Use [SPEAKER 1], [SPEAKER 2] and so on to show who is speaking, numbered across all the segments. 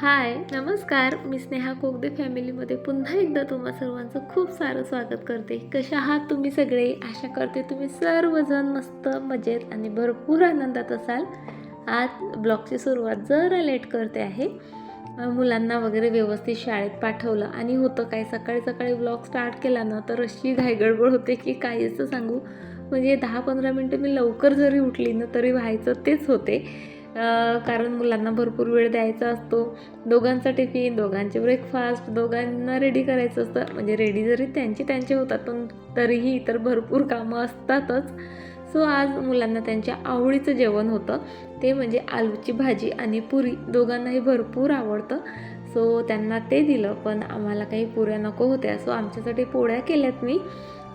[SPEAKER 1] हाय नमस्कार. मी स्नेहा कोगदे फॅमिलीमध्ये पुन्हा एकदा तुम्हा सर्वांचं खूप सारं स्वागत करते. कशा आहात तुम्ही सगळे? आशा करते तुम्ही सर्वजण मस्त मजेत आणि भरपूर आनंदात असाल. आज ब्लॉगची सुरुवात जरा लेट करते आहे. मुलांना वगैरे व्यवस्थित शाळेत पाठवलं आणि होतं काय? सकाळी सकाळी ब्लॉग स्टार्ट केला ना तर अशी घाईगडबड होते की काहीच सांगू. म्हणजे दहा पंधरा मिनटं मी लवकर जरी उठली ना तरी व्हायचं तेच होते. कारण मुलांना भरपूर वेळ द्यायचा असतो. दोघांचा टिफिन दोघांचे ब्रेकफास्ट दोघांना रेडी करायचं असतं. म्हणजे रेडी जरी त्यांचे त्यांचे होतात पण तरीही इतर भरपूर कामं असतातच. सो आज मुलांना त्यांच्या आवडीचं जेवण होतं. ते म्हणजे आलूची भाजी आणि पुरी. दोघांनाही भरपूर आवडतं. सो त्यांना ते दिलं पण आम्हाला काही पुऱ्या नको होत्या. सो आमच्यासाठी पोळ्या केल्यात मी.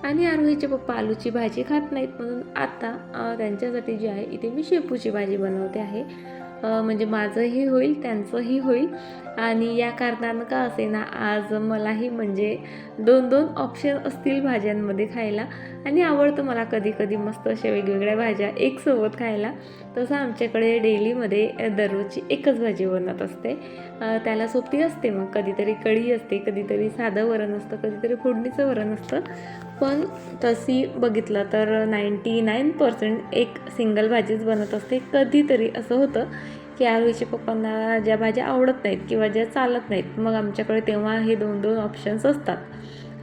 [SPEAKER 1] आणि आरोहीचे पप्पा आलूची भाजी खात नाहीत म्हणून आता त्यांच्यासाठी जी आहे इथे मी शेपूची भाजी बनवते आहे. म्हणजे माझंही होईल त्यांचंही होईल. आणि या कारणानं का असे ना आज मलाही म्हणजे दोन दोन ऑप्शन असतील भाज्यांमध्ये खायला. आणि आवडतं मला कधी कधी मस्त अशा वेगवेगळ्या भाज्या एकसोबत खायला. तसं आमच्याकडे डेलीमध्ये दररोजची एकच भाजी बनत असते. त्याला सोपी असते मग कधीतरी कढी असते कधीतरी साधं वरण असतं कधीतरी फोडणीचं वरण असतं. पण तशी बघितलं तर नाईंटी नाईन पर्सेंट एक सिंगल भाजीच बनत असते. कधीतरी असं होतं की आरोहीच्या पप्पांना ज्या भाज्या आवडत नाहीत किंवा ज्या चालत नाहीत मग आमच्याकडे तेव्हा हे दोन दोन ऑप्शन्स असतात.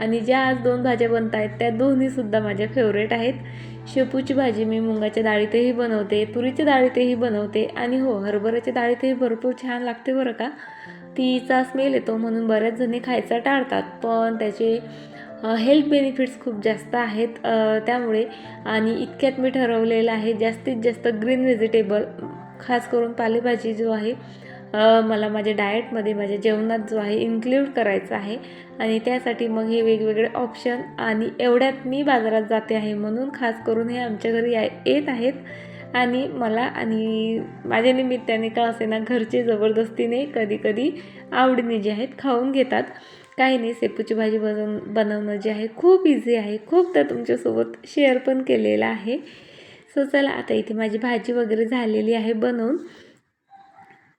[SPEAKER 1] आणि ज्या आज दोन भाज्या बनत आहेत त्या दोन्हीसुद्धा माझ्या फेवरेट आहेत. शेपूची भाजी मी मुंगाच्या डाळीतही बनवते तुरीच्या डाळीतही बनवते आणि हो हरभऱ्याच्या डाळीतही भरपूर छान लागते बरं का. तिचा स्मेल येतो म्हणून बऱ्याच जणी खायचा टाळतात पण त्याचे हेल्थ बेनिफिट्स खूप जास्त आहेत. त्यामुळे आणि इतक्यात मी ठरवलेलं आहे जास्तीत जास्त ग्रीन व्हेजिटेबल खास करून पालेभाजी जो आहे मला माझ्या डाएटमध्ये माझ्या जेवणात जो आहे इन्क्ल्यूड करायचा आहे. आणि त्यासाठी मग हे वेगवेगळे ऑप्शन आणि एवढ्यात मी बाजारात जाते आहे म्हणून खास करून हे आमच्या घरी या येत आहेत. आणि मला आणि माझ्या निमित्ताने का असे ना घरचे जबरदस्तीने कधी कधी आवडीने जे आहेत खाऊन घेतात. काही नाही शेपूची भाजी बनवून बनवणं जे आहे खूप इझी आहे. खूप तर तुमच्यासोबत शेअर पण केलेलं आहे. सो चला आता इथे माझी भाजी वगैरे झालेली आहे बनवून.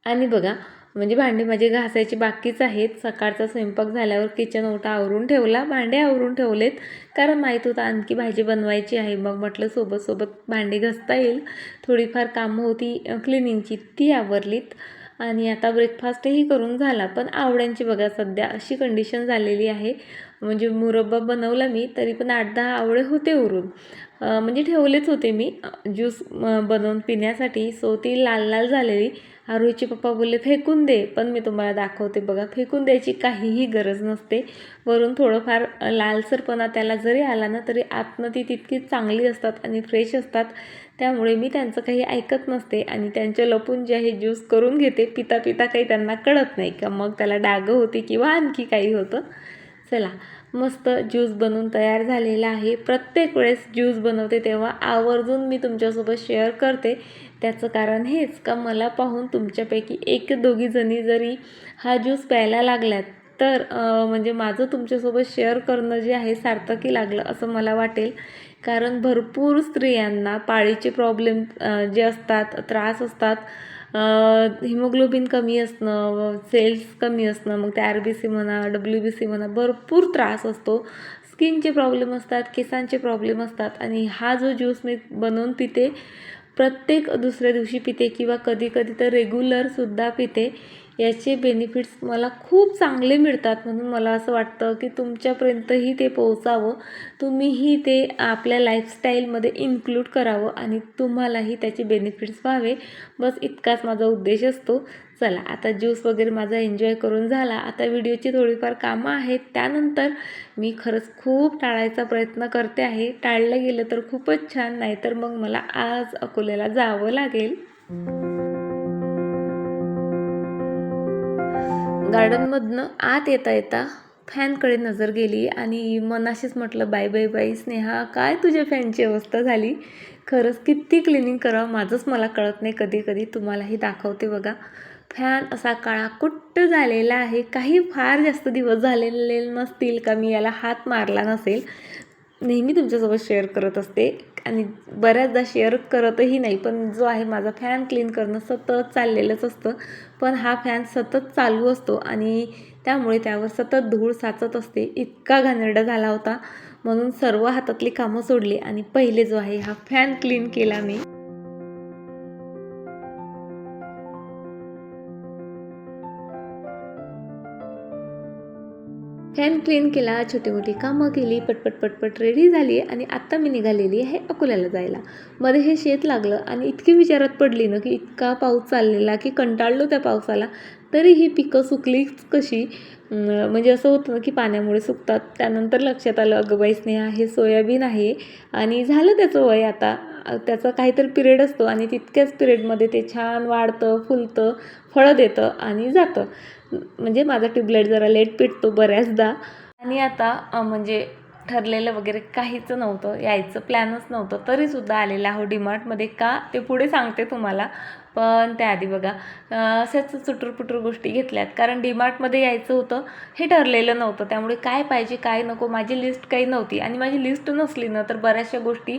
[SPEAKER 1] आणि बघा म्हणजे भांडी माझे घासायची बाकीच आहेत. सकाळचा स्वयंपाक झाल्यावर किचन ओटा आवरून ठेवला भांडे आवरून ठेवलेत. कारण माहीत होतं आणखी भाजी बनवायची आहे. मग म्हटलं सोबत सोबत भांडी घासता येईल. थोडीफार कामं होती क्लिनिंगची ती आवरलीत. आणि आता ब्रेकफास्टही करून झाला. पण आवड्यांची बघा सध्या अशी कंडिशन झालेली आहे. म्हणजे मुरब्बा बनवला मी तरी पण आठ दहा आवळे होते उरून. म्हणजे ठेवलेच होते मी. ज्यूस बनवून पिण्यासाठी. सो ती लाल लाल झालेली. आरोहीचे पप्पा बोलले फेकून दे. पण मी तुम्हाला दाखवते बघा फेकून द्यायची काहीही गरज नसते. वरून थोडंफार लालसरपणा त्याला जरी आला ना तरी आतनं ती तितकीच चांगली असतात आणि फ्रेश असतात. त्यामुळे मी त्यांचं काही ऐकत नसते आणि त्यांचे लपून जे आहे ज्यूस करून घेते पिता पिता काही त्यांना कळत नाही. का मग त्याला डागं होती किंवा आणखी काही होतं? चला मस्त ज्यूस बनवून तयार झालेला आहे. प्रत्येक वेळेस ज्यूस बनवते तेव्हा आवर्जून मी तुमच्यासोबत शेअर करते. त्याचं कारण हेच का मला पाहून तुमच्यापैकी एक दोघी जणी जरी हा ज्यूस प्यायला लागल्यात तर म्हणजे माझं तुमच्यासोबत शेअर करणं जे आहे सार्थकी लागलं असं मला वाटेल. कारण भरपूर स्त्रियांना पाळीचे प्रॉब्लेम जे असतात त्रास असतात. हिमोग्लोबिन कमी असणं सेल्स कमी असणं मग ते आर बी सी म्हणा डब्ल्यू बी सी म्हणा भरपूर त्रास असतो. स्किनचे प्रॉब्लेम असतात केसांचे प्रॉब्लेम असतात. आणि हा जो ज्यूस मी बनवून पिते प्रत्येक दुसऱ्या दिवशी पिते किंवा कधी कधी तर रेग्युलरसुद्धा पिते. याचे बेनिफिट्स मला खूप चांगले मिळतात म्हणून मला असं वाटतं की तुमच्यापर्यंतही ते पोहोचावं. तुम्हीही ते आपल्या लाईफस्टाईलमध्ये इन्क्लूड करावं आणि तुम्हालाही त्याचे बेनिफिट्स व्हावे. बस इतकाच माझा उद्देश असतो. चला आता ज्यूस वगैरे माझा एन्जॉय करून झाला. आता व्हिडिओची थोडीफार कामं आहेत. त्यानंतर मी खरंच खूप टाळायचा प्रयत्न करते आहे. टाळलं गेलं तर खूपच छान नाही तर मग मला आज अकोल्याला जावं लागेल. गार्डनमधनं आत येता येता फॅनकडे नजर गेली आणि मनाशीच म्हटलं बाय बाय बाय स्नेहा काय तुझ्या फॅनची अवस्था झाली? खरंच किती क्लिनिंग करावं? माझंच मला कळत नाही कधी कधी. तुम्हालाही दाखवते बघा. फॅन असा काळा कुट्ट झालेला आहे. काही फार जास्त दिवस झालेले नसतील का? मी याला हात मारला नसेल. नेहमी तुमच्यासोबत शेअर करत असते. आणि बऱ्याचदा शेअर करतही नाही पण जो आहे माझा फॅन क्लीन करणं सतत चाललेलंच असतं. पण हा फॅन सतत चालू असतो आणि त्यामुळे त्यावर सतत धूळ साचत असते. इतका घाणेरडा झाला होता. म्हणून सर्व हातातली कामं सोडली आणि पहिले जो आहे हा फॅन क्लीन केला मी. फॅन क्लीन केला छोटी मोठी कामं केली पटपट पटपट रेडी झाली आणि आत्ता मी निघालेली आहे अकोल्याला जायला. मध्ये हे शेत लागलं आणि इतकी विचारात पडली ना की इतका पाऊस चाललेला की कंटाळलो त्या पावसाला. तरी ही पिकं सुकलीच कशी? म्हणजे असं होतं की पाण्यामुळे सुकतात. त्यानंतर लक्षात आलं अगं बाई स्नेहा हे सोयाबीन आहे आणि झालं त्याचं वय आता. त्याचा काहीतरी पिरियड असतो आणि तितक्याच पिरियडमध्ये ते छान वाढतं फुलतं फळं देतं आणि जातं. म्हणजे माझा ट्यूबलाईट जरा लेट पिटतो बऱ्याचदा. आणि आता म्हणजे ठरलेलं वगैरे काहीच नव्हतं यायचं प्लॅनच नव्हतं तरीसुद्धा आलेलं आहो डीमार्टमध्ये. का? ते पुढे सांगते तुम्हाला. पण त्याआधी बघा अं, अशाच चुटूरपुटूर गोष्टी घेतल्यात. कारण डीमार्टमध्ये यायचं होतं हे ठरलेलं नव्हतं. त्यामुळे काय पाहिजे काय नको माझी लिस्ट काही नव्हती. आणि माझी लिस्ट नसली ना तर बऱ्याचशा गोष्टी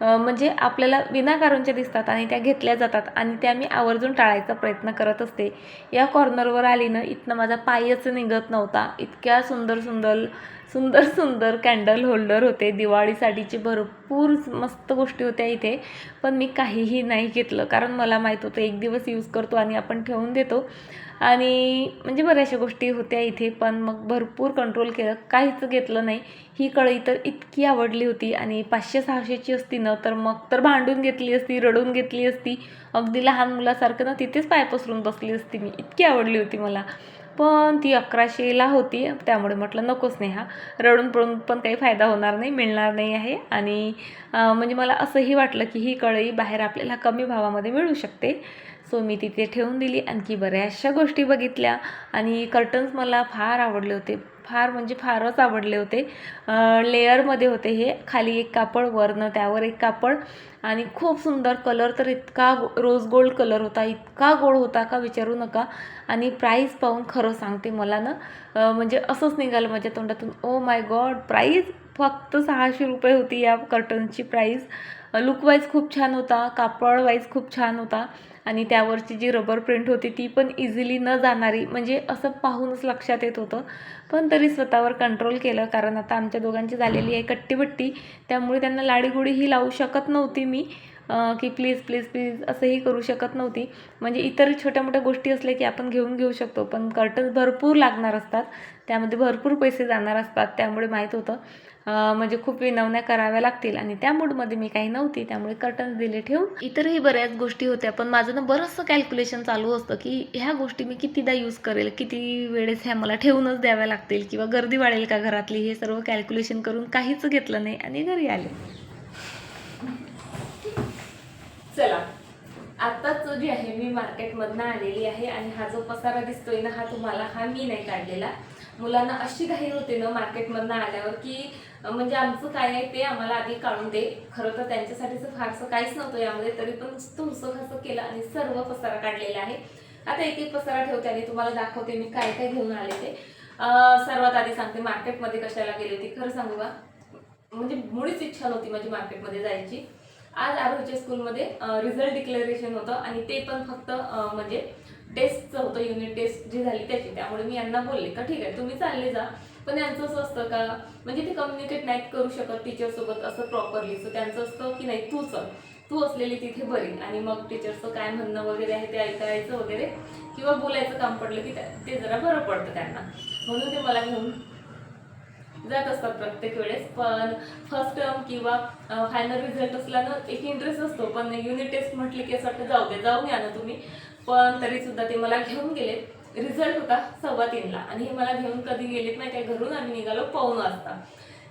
[SPEAKER 1] म्हणजे आपल्याला विनाकारणच्या दिसतात आणि त्या घेतल्या जातात. आणि त्या मी आवर्जून टाळायचा प्रयत्न करत असते. या कॉर्नरवर आली ना इथनं माझा पायच निघत नव्हता. इतक्या सुंदर सुंदर सुंदर सुंदर कॅन्डल होल्डर होते. दिवाळीसाठीचे भरपूर मस्त गोष्टी होत्या इथे. पण मी काहीही नाही घेतलं. कारण मला माहीत होतं एक दिवस यूज करतो आणि आपण ठेवून देतो. आणि म्हणजे बऱ्याचशा गोष्टी होत्या इथे. पण मग भरपूर कंट्रोल केलं. काहीच घेतलं नाही. ही कळी तर इतकी आवडली होती. आणि पाचशे सहाशेची असती ना तर मग तर भांडून घेतली असती रडून घेतली असती. अगदी लहान मुलासारखं ना तिथेच पाय पसरून बसली असती मी. इतकी आवडली होती मला. पण ती अकराशेला होती त्यामुळे म्हटलं नकोच स्नेहा. रडून पडून पण काही फायदा होणार नाही मिळणार नाही आहे. आणि म्हणजे मला असंही वाटलं की ही कळई बाहेर आपल्याला कमी भावामध्ये मिळू शकते. सो मी तिथे ठेवून दिली. आणखी बऱ्याचशा गोष्टी बघितल्या. आणि कर्टन्स मला फार आवडले होते. फार म्हणजे फारच आवडले होते. लेअरमध्ये होते हे. खाली एक कापड वरनं त्यावर एक कापड. आणि खूप सुंदर कलर तर इतका गो रोज गोल्ड कलर होता. इतका गोड होता का विचारू नका. आणि प्राईस पाहून खरं सांगते मला ना म्हणजे असंच निघालं माझ्या तोंडातून. ओ माय गॉड प्राईस फक्त सहाशे रुपये होती या कर्टन्सची प्राईस लुकवाईज खूप छान होता. कापड वाईज खूप छान होता. आणि त्यावरची जी रबर प्रिंट होती ती पण इझिली न जाणारी म्हणजे असं पाहूनच लक्षात येत होतं. पण तरी स्वतःवर कंट्रोल केलं कारण आता आमच्या दोघांची झालेली आहे कट्टीबट्टी त्यामुळे त्यांना लाडीगुडी ही लावू शकत नव्हती मी. की प्लीज प्लीज प्लीज असंही करू शकत नव्हती. म्हणजे इतर छोट्या मोठ्या गोष्टी असल्या की आपण घेऊन घेऊ शकतो. पण कर्टन्स भरपूर लागणार असतात. त्यामध्ये भरपूर पैसे जाणार असतात. त्यामुळे माहीत होतं. म्हणजे खूप विनवण्या कराव्या लागतील. आणि त्या मूडमध्ये मी काही नव्हती. त्यामुळे कर्टन्स दिले ठेवून. इतरही बऱ्याच गोष्टी होत्या. पण माझं ना बरंचसं कॅल्क्युलेशन चालू असतं की ह्या गोष्टी मी कितीदा यूज करेल? किती वेळेस ह्या मला ठेवूनच द्याव्या लागतील? किंवा गर्दी वाढेल का घरातली? हे सर्व कॅल्क्युलेशन करून काहीच घेतलं नाही. आणि घरी आले. चला. आत्ताच जी आहे मी मार्केटमधनं आलेली आहे आणि हा जो पसारा दिसतोय ना हा तुम्हाला हा मी नाही काढलेला. मुलांना अशी घाई होते ना मार्केटमधनं आल्यावर की म्हणजे आमचं काय आहे ते आम्हाला आधी काढून दे. खरं तर त्यांच्यासाठीचं फारसं काहीच नव्हतं यामध्ये तरी पण तुमचं कसं केलं आणि सर्व पसारा काढलेला आहे. आता एक एक पसारा ठेवते आणि तुम्हाला दाखवते मी काय काय घेऊन आले ते. सर्वात आधी सांगते मार्केटमध्ये कशाला गेली होती. खरं सांगू का? म्हणजे मुळीच इच्छा नव्हती माझी मार्केटमध्ये जायची. आज आरोच्या स्कूलमध्ये रिझल्ट डिक्लेरेशन होतं आणि ते पण फक्त म्हणजे टेस्टचं होतं युनिट टेस्ट जी झाली त्याची. त्यामुळे मी यांना बोलले का ठीक आहे तुम्ही चालले जा. पण यांचं असं असतं का म्हणजे ते कम्युनिकेट नाही करू शकत टीचरसोबत असं प्रॉपरली सो त्यांचं असतं की नाही तू चल. तू असलेली तिथे बरी. आणि मग टीचरचं काय म्हणणं वगैरे आहे ते ऐकायचं वगैरे किंवा बोलायचं काम पडलं की ते जरा बरं पडतं त्यांना. म्हणून ते मला घेऊन जात असतात प्रत्येक वेळेस. पण फर्स्ट टर्म किंवा फायनल रिझल्ट असल्यानं एक इंटरेस्ट असतो. पण युनिट टेस्ट म्हटली की असं वाटतं जाऊ दे जाऊन या ना तुम्ही. पण तरी सुद्धा ते मला घेऊन गेले. रिझल्ट होता सव्वा तीनला. आणि हे मला घेऊन कधी गेलेत नाही काय घरून आम्ही निघालो पाऊन वाजता.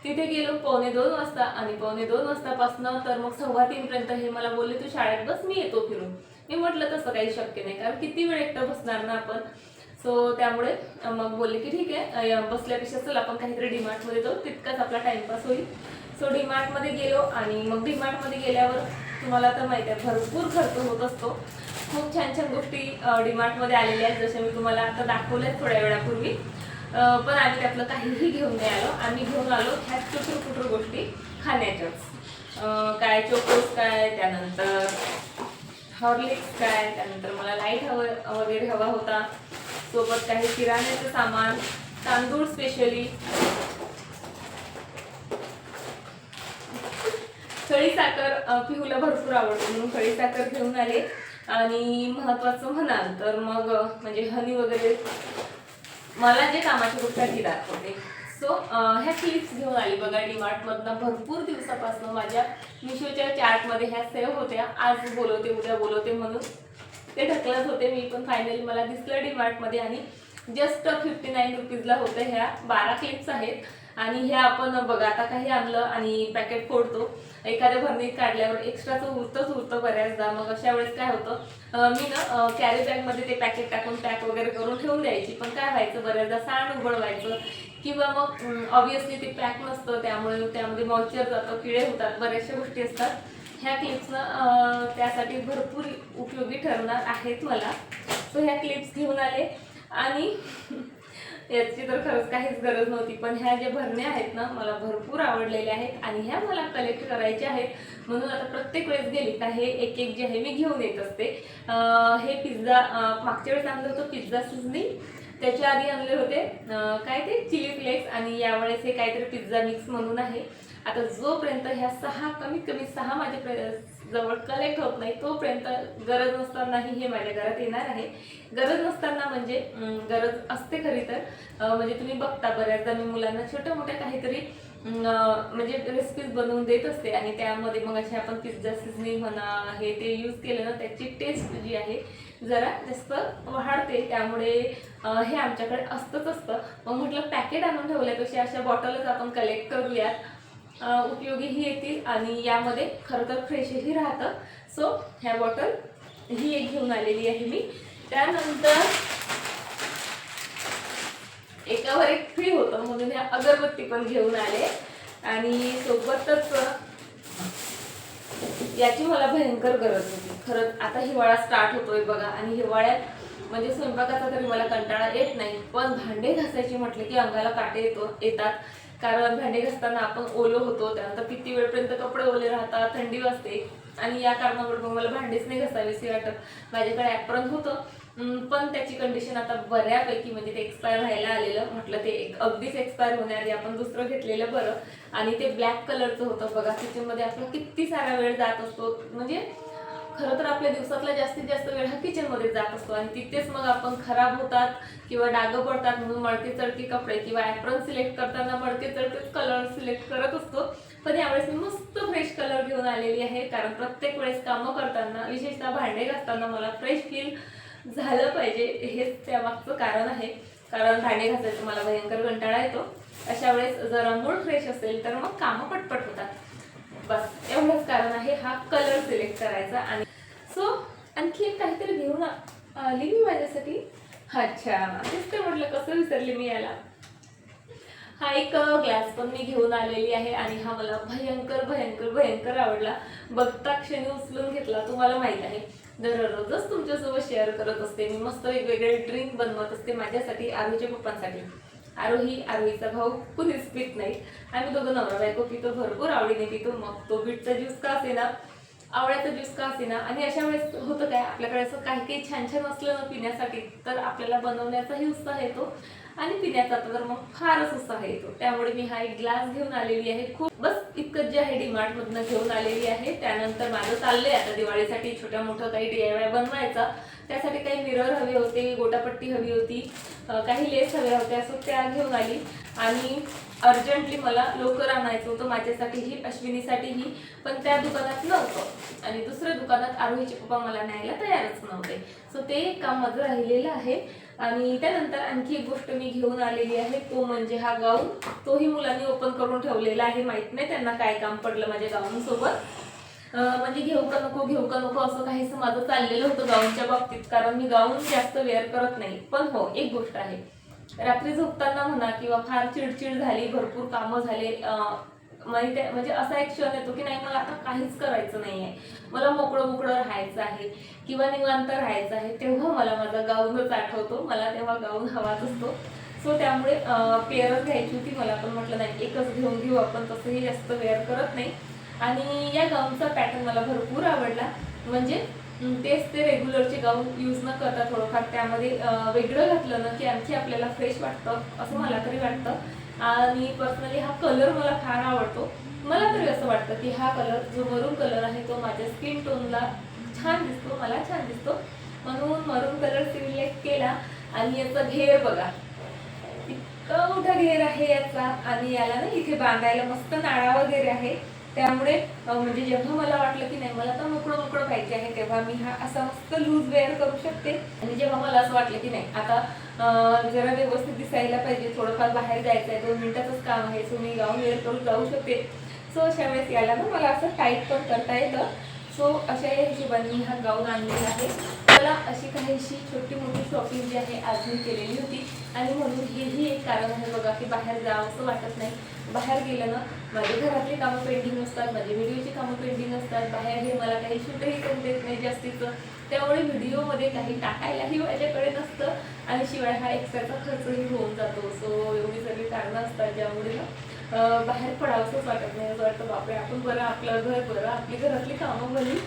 [SPEAKER 1] तिथे गेलो पावणे दोन वाजता. आणि पावणे दोन वाजतापासनं तर मग सव्वा तीनपर्यंत हे मला बोलले तू शाळेत बस मी येतो फिरून. मी म्हटलं तसं काही शक्य नाही. कारण किती वेळ एकटं बसणार ना आपण? सो त्यामुळे मग बोलले की ठीक आहे बसल्यापेक्षा चल आपण काहीतरी डीमार्टमध्ये जाऊ तितकाच आपला टाइमपास होईल. सो डीमार्टमध्ये गेलो आणि मग डीमार्टमध्ये गेल्यावर तुम्हाला तर माहिती आहे भरपूर खर्च होत असतो. खूप छान छान गोष्टी डीमार्टमध्ये आलेल्या आहेत जसे मी तुम्हाला आता दाखवल्यात थोड्या वेळापूर्वी. पण आम्ही त्यातलं काहीही घेऊन नाही आलो. आम्ही घेऊन आलो ह्या चुटूर कुटूर गोष्टी खाण्याच्याच. काय चोकोस काय त्यानंतर हॉर्लिक्स काय त्यानंतर मला लाइट हवं वगैरे हवा होता. सोबत काही किराण्याचं सामान तांदूळ स्पेशली खळी साखर पिहूला भरपूर आवडते म्हणून खळी साखर घेऊन आले. आणि महत्वाचं म्हणाल तर मग म्हणजे हनी वगैरे. मला जे कामाच्या गोष्टी ती दाखवते. सो ह्या क्लिप्स घेऊन आली बघा डीमार्टमधनं भरपूर दिवसापासून माझ्या मिशोच्या चार्टमध्ये ह्या सेव्ह होत्या. आज बोलवते उद्या बोलवते म्हणून. ते ढकलत होते. मी पण फायनली मला दिसलं डीमार्टमध्ये आणि जस्ट फिफ्टी नाईन रुपीजला होतं ह्या. बारा क्लिप्स आहेत. आणि हे आपण बघा आता काही आणलं आणि पॅकेट फोडतो. एखाद्या भरणीत काढल्यावर एक्स्ट्राचं उरतंच उरतं बऱ्याचदा. मग अशा वेळेस काय होतं मी ना कॅरी बॅगमध्ये ते पॅकेट टाकून पॅक वगैरे करून ठेवून द्यायची. पण काय व्हायचं बऱ्याचदा सांड उघडवायचं. किंवा मग ऑब्वियसली ते पॅक नसतं त्यामुळे त्यामध्ये मॉइश्चर जातं किडे होतात बऱ्याचशा गोष्टी असतात. ह्या क्लिप्सनं त्यासाठी भरपूर उपयोगी ठरणार आहेत मला. सो ह्या क्लिप्स घेऊन आले. आणि याची तर खरंच काहीच गरज नव्हती पण ह्या ज्या भरण्या आहेत ना मला भरपूर आवडलेल्या आहेत आणि ह्या मला कलेक्ट करायच्या आहेत. म्हणून आता प्रत्येक वेळेस गेली का हे एक एक जे आहे मी घेऊन येत असते. हे पिझ्झा मागच्या वेळेस आणलं होतं पिझ्झा सिझनिंग त्याच्या आधी आणले होते. काय ते? चिली फ्लेक्स आणि यावेळेस हे काहीतरी पिझ्झा मिक्स म्हणून आहे. आता जोपर्यंत ह्या सहा कमीत कमी सहा माझ्या प्र- जवळ कलेक्ट होत नाही तोपर्यंत गरज नसतानाही हे माझ्या घरात येणार आहे. गरज नसताना म्हणजे गरज असते खरी तर. म्हणजे तुम्ही बघता बऱ्याचदा मी मुलांना छोट्या मोठ्या काहीतरी म्हणजे रेसिपीज बनवून देत असते आणि त्यामध्ये मग असे आपण पिझ्झा सिझनिंग म्हणा हे ते यूज केलं ना त्याची टेस्ट जी आहे जरा जास्त वाढते. त्यामुळे हे आमच्याकडे असतंच असतं. मग म्हटलं पॅकेट आणून ठेवल्यापेक्षा अशा बॉटलच आपण कलेक्ट करूयात. उपयोगीही येतील आणि यामध्ये खरं तर फ्रेशही राहतं. सो ह्या बॉटल ही एक घेऊन आलेली आहे मी. त्यानंतर एकावर एक फ्री होतं म्हणून ह्या अगरबत्ती पण घेऊन आले. आणि सोबतच याची मला भयंकर गरज होती. खरंच आता हिवाळा स्टार्ट होतोय बघा. आणि हिवाळ्यात म्हणजे स्वयंपाकाचा तरी मला कंटाळा येत नाही. पण भांडे घासायची म्हटलं की अंगाला काटे येतो येतात. कारण भांडे घासताना आपण ओलो होतो त्यानंतर किती वेळपर्यंत कपडे ओले राहतात थंडी वाजते आणि या कारणामुळे मग मला भांडेच नाही घासावीशी वाटत. माझ्याकडे ॲप्रन होतं. पण त्याची कंडिशन आता बऱ्यापैकी म्हणजे ते एक्सपायर व्हायला आलेलं. म्हटलं ते एक अगदीच एक्सपायर होण्याआधी आपण दुसरं घेतलेलं बरं. आणि ते ब्लॅक कलरचं होतं. बघा किचनमध्ये आपला किती सारा वेळ जात असतो. म्हणजे खरं तर आपल्या दिवसातला जास्तीत जास्त वेळ हा किचनमध्ये जात असतो आणि तिथेच मग आपण खराब होतात किंवा डागं पडतात म्हणून मळके चढके कपडे किंवा ॲप्रन सिलेक्ट करताना मळके चढकेच कलर सिलेक्ट करत असतो. पण यावेळेस मी मस्त फ्रेश कलर घेऊन आलेली आहे. कारण प्रत्येक वेळेस कामं करताना विशेषतः भांडे घासताना मला फ्रेश फील झालं पाहिजे. हेच त्यामागचं कारण आहे. कारण भांडे घासायचं मला भयंकर कंटाळा येतो. अशा वेळेस जरा मूड फ्रेश असेल तर मग कामं पटपट होतात. बस एवढंच कारण आहे हा कलर सिलेक्ट करायचा आणि सो आणखी एक काहीतरी घेऊन आली मी माझ्यासाठी? अच्छा तेच म्हटलं कसं विसरले मी याला. हा एक ग्लास पण मी घेऊन आलेली आहे आणि हा मला भयंकर भयंकर भयंकर आवडला. बघता क्षणी उचलून घेतला तुम्हाला माहीत आहे. दररोजच तुमच्यासोबत शेअर करत असते. मी मस्त वेगवेगळे ड्रिंक बनवत असते माझ्यासाठी आरूच्या पप्पांसाठी. आरोही आरोहीचा भाऊ कुणीच पित नाही. आम्ही दोघं नवरा बायको पितो भरपूर आवडीने पितो मग तो बीटचा ज्यूस का असेना आवळ्याचा ज्यूस का असेना. आणि अशा वेळेस होतं काय आपल्याकडे असं काही काही छान छान असलं ना पिण्यासाठी तर आपल्याला बनवण्याचाही उत्साह येतो. आणि पिण्याचा तर मग फारच उत्साह येतो. त्यामुळे मी हा एक ग्लास घेऊन आलेली आहे. खूप बस इतकंच जे आहे डीमार्ट मधनं घेऊन आलेली आहे. त्यानंतर माझं चाललंय आता दिवाळीसाठी छोट्या मोठं काही डी आय वाय बनवायचा. त्यासाठी काही मिरर हवे होते गोटापट्टी हवी होती काही लेस हव्या होत्या सो त्या घेऊन आली. आणि अर्जंटली मला लोकर आणायचं होतं माझ्यासाठीही अश्विनीसाठीही. पण त्या दुकानात नव्हतं. आणि दुसऱ्या दुकानात आरोहीचे पप्पा मला न्यायला तयारच नव्हते. सो ते एक काम माझं राहिलेलं आहे. आणि त्यानंतर आणखी एक गोष्ट मी घेऊन आलेली आहे. तो म्हणजे हा गाऊन तोही मुलांनी ओपन करून ठेवलेला आहे. माहीत नाही त्यांना काय काम पडलं माझ्या गाऊनसोबत म्हणजे घेऊ का नको घेऊ का नको असं काहीसं माझं चाललेलं होतं गाऊनच्या बाबतीत. कारण मी गाऊन जास्त वेअर करत नाही. पण हो एक गोष्ट आहे. रात्री झोपताना म्हणा किंवा फार चिडचिड झाली भरपूर कामं झाले म्हणजे म्हणजे असा एक क्षण येतो की नाही मला आता काहीच करायचं नाही आहे मला मोकळं मोकळं राहायचं आहे किंवा निवांत राहायचं आहे तेव्हा मला माझा गाऊनच आठवतो. मला तेव्हा गाऊन हवाच असतो. सो त्यामुळे पेअरच घ्यायची होती. मला पण म्हटलं नाही एकच घेऊन घेऊ आपण तसंही जास्त वेअर करत नाही. आणि या गाऊनचा पॅटर्न मला भरपूर आवडला. म्हणजे तेच ते रेग्युलरचे गाऊन यूज न करता थोडंफार त्यामध्ये वेगळं घातलं ना की आणखी आपल्याला फ्रेश वाटतं असं मला तरी वाटतं. आणि पर्सनली हा कलर मला फार आवडतो. मला तरी असं वाटतं की हा कलर जो मरून कलर आहे तो माझ्या स्किन टोनला छान दिसतो मला छान दिसतो. म्हणून मरून कलर सिलेक्ट केला आणि याचा घेर बघा. इतका मोठा घेर आहे याचा. आणि याला ना इथे बांधायला मस्त नाळा वगैरे आहे. त्यामुळे म्हणजे जेव्हा मला वाटलं की नाही मला तर मोकळं मोकळं पाहिजे आहे तेव्हा मी हा असा मस्त लूज वेअर करू शकते. आणि जेव्हा मला असं वाटलं की नाही आता जरा व्यवस्थित दिसायला पाहिजे थोडंफार बाहेर जायचं आहे दोन मिनिटाचंच काम आहे सो मी गाऊन वेअर करून जाऊ शकते. सो अशा वेळेस याला ना मला असं टाईट पण करता येतं. सो अशा या हिशोबाने मी हा गाऊन आणलेला आहे. मला अशी काहीशी छोटी मोठी शॉपिंग जी आहे आज मी केलेली होती. आणि म्हणून हेही एक कारण आहे बघा की बाहेर जावं असं वाटत नाही. बाहेर गेलं ना माझे घरातली कामं पेंडिंग असतात माझे व्हिडिओची कामं पेंडिंग असतात बाहेर हे मला काही शूटही करून देत नाही जास्तीचं. त्यामुळे व्हिडिओमध्ये काही टाकायलाही माझ्याकडे नसतं आणि शिवाय हा एक्स्ट्राचा खर्चही होऊन जातो. सो एवढी सगळी कारणं असतात ज्यामुळे ना बाहेर पडावंसंच वाटत नाही. असं वाटतं बापरे आपण बरं आपलं घर बरं आपली घरातली कामं बरी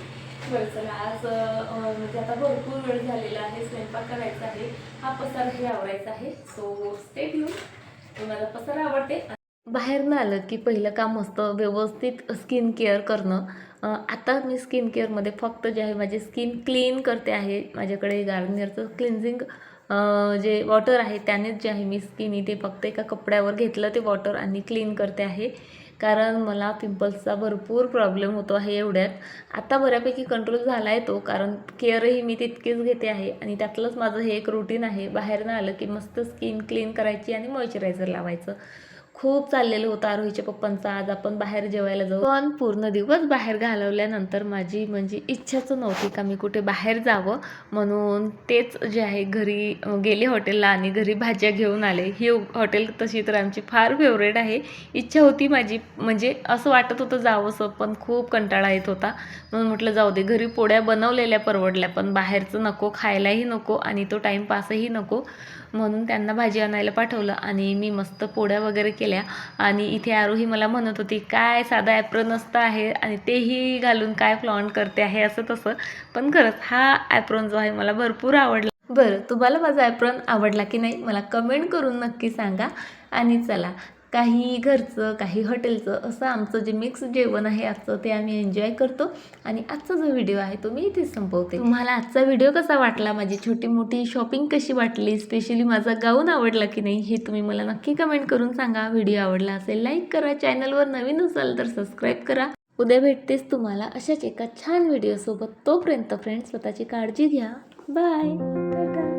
[SPEAKER 1] बरं चला. आज म्हणजे आता भरपूर वेळ झालेला आहे स्वयंपाक करायचा आहे. हा पसार हे आवडायचा आहे. सो स्टे येऊन मला पसार आवडते. बाहेरनं आलं की पहिलं काम असतं व्यवस्थित स्किन केअर करणं. आता मी स्किन केअरमध्ये फक्त जे आहे माझी स्किन क्लीन करते आहे. माझ्याकडे गार्नियरचं क्लिन्झिंग जे वॉटर आहे त्यानेच जे आहे मी स्किन इथे फक्त एका कपड्यावर घेतलं ते वॉटर आणि क्लीन करते आहे. कारण मला पिंपल्सचा भरपूर प्रॉब्लेम होतो आहे एवढ्यात. आता बऱ्यापैकी कंट्रोल झाला आहे तो कारण केअरही मी तितकीच घेते आहे. आणि त्यातलंच माझं हे एक रुटीन आहे बाहेरनं आलं की मस्त स्किन क्लीन करायची आणि मॉइश्चरायझर लावायचं. खूप चाललेलं होतं आरोहीच्या पप्पांचा. आज आपण बाहेर जेवायला जाऊ. पण पूर्ण दिवस बाहेर घालवल्यानंतर माझी म्हणजे इच्छाच नव्हती का मी कुठे बाहेर जावं. म्हणून तेच जे आहे घरी गेले हॉटेलला आणि घरी भाज्या घेऊन आले. ही हॉटेल तशी तर आमची फार फेवरेट आहे. इच्छा होती माझी. म्हणजे असं वाटत होतं जावंसं पण खूप कंटाळा येत होता. म्हणून म्हटलं जाऊ दे घरी पोळ्या बनवलेल्या परवडल्या पण बाहेरचं नको खायलाही नको आणि तो टाईमपासही नको. म्हणून त्यांना भाजी आणायला पाठवलं आणि मी मस्त पोळ्या वगैरे केल्या. आणि इथे आरोही मला म्हणत होती काय साधा ॲप्रन असतं आहे आणि तेही घालून काय फ्लॉन्ट करते आहे असं तसं. पण खरंच हा ॲप्रॉन जो आहे मला भरपूर आवडला. बरं तुम्हाला माझा ॲप्रॉन आवडला की नाही मला कमेंट करून नक्की सांगा. आणि चला काही घरचं काही हॉटेलचं असं आमचं जे मिक्स जेवण आहे आजचं ते आम्ही एन्जॉय करतो. आणि आजचा जो व्हिडिओ आहे तो मी इथेच संपवते. तुम्हाला आजचा व्हिडिओ कसा वाटला? माझी छोटी मोठी शॉपिंग कशी वाटली? स्पेशली माझा गाऊन आवडला की नाही? हे तुम्ही मला नक्की कमेंट करून सांगा. व्हिडिओ आवडला असेल लाईक करा. चॅनलवर नवीन असाल तर सबस्क्राईब करा. उद्या भेटतेच तुम्हाला अशाच एका छान व्हिडिओसोबत तोपर्यंत फ्रेंड्स स्वतःची काळजी घ्या. बाय